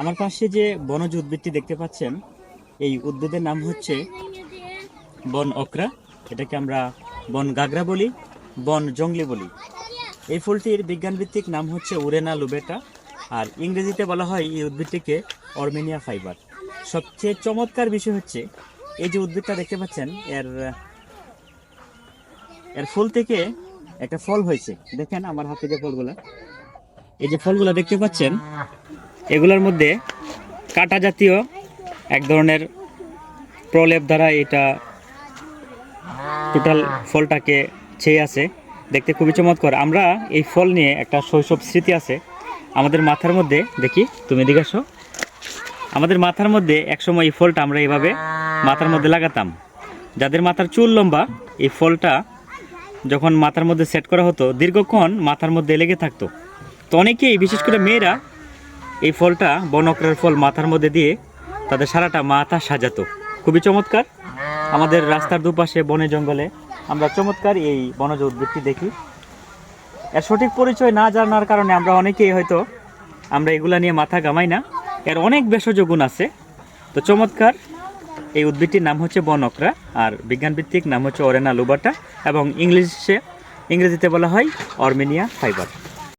আমার পাশে যে বনজ উদ্ভিদটি দেখতে পাচ্ছেন, এই উদ্ভিদের নাম হচ্ছে বন অকরা। এটাকে আমরা বন গাগরা বলি, বন জঙ্গলি বলি। এই ফুলটির বিজ্ঞানভিত্তিক নাম হচ্ছে উরেনা লুবেটা, আর ইংরেজিতে বলা হয় এই উদ্ভিদটিকে অর্মেনিয়া ফাইবার। সবচেয়ে চমৎকার বিষয় হচ্ছে, এই যে উদ্ভিদটা দেখতে পাচ্ছেন, এর এর ফুল থেকে একটা ফল হয়েছে। দেখেন আমার হাতে যে ফলগুলা। এই যে ফলগুলা দেখতে পাচ্ছেন এগুলোর মধ্যে কাটা জাতীয় এক ধরনের প্রলেপ দ্বারা এটা টোটাল ফলটাকে ছেয়ে আছে। দেখতে খুবই চমৎকার। আমরা এই ফল নিয়ে একটা শৈশব স্মৃতি আছে। আমাদের মাথার মধ্যে, দেখি, তুমি আসো। আমাদের মাথার মধ্যে একসময় এই ফলটা আমরা এইভাবে মাথার মধ্যে লাগাতাম। যাদের মাথার চুল লম্বা, এই ফলটা যখন মাথার মধ্যে সেট করা হতো, দীর্ঘক্ষণ মাথার মধ্যে লেগে থাকতো। তো অনেকেই, বিশেষ করে মেয়েরা এই ফলটা বনকরার ফল মাথার মধ্যে দিয়ে তাদের সারাটা মাথা সাজাতো। খুবই চমৎকার। আমাদের রাস্তার দুপাশে বনে জঙ্গলে আমরা চমৎকার এই বনজ উদ্ভিদটি দেখি। এর সঠিক পরিচয় না জানার কারণে আমরা অনেকেই হয়তো আমরা এগুলা নিয়ে মাথা গামাই না। এর অনেক ভেষজ গুণ আছে। তো চমৎকার। এই উদ্ভিদটির নাম হচ্ছে বনকরা আর বিজ্ঞানভিত্তিক নাম হচ্ছে অরেনা লুবাটা এবং ইংলিশে ইংরেজিতে বলা হয় অর্মেনিয়া ফাইবার।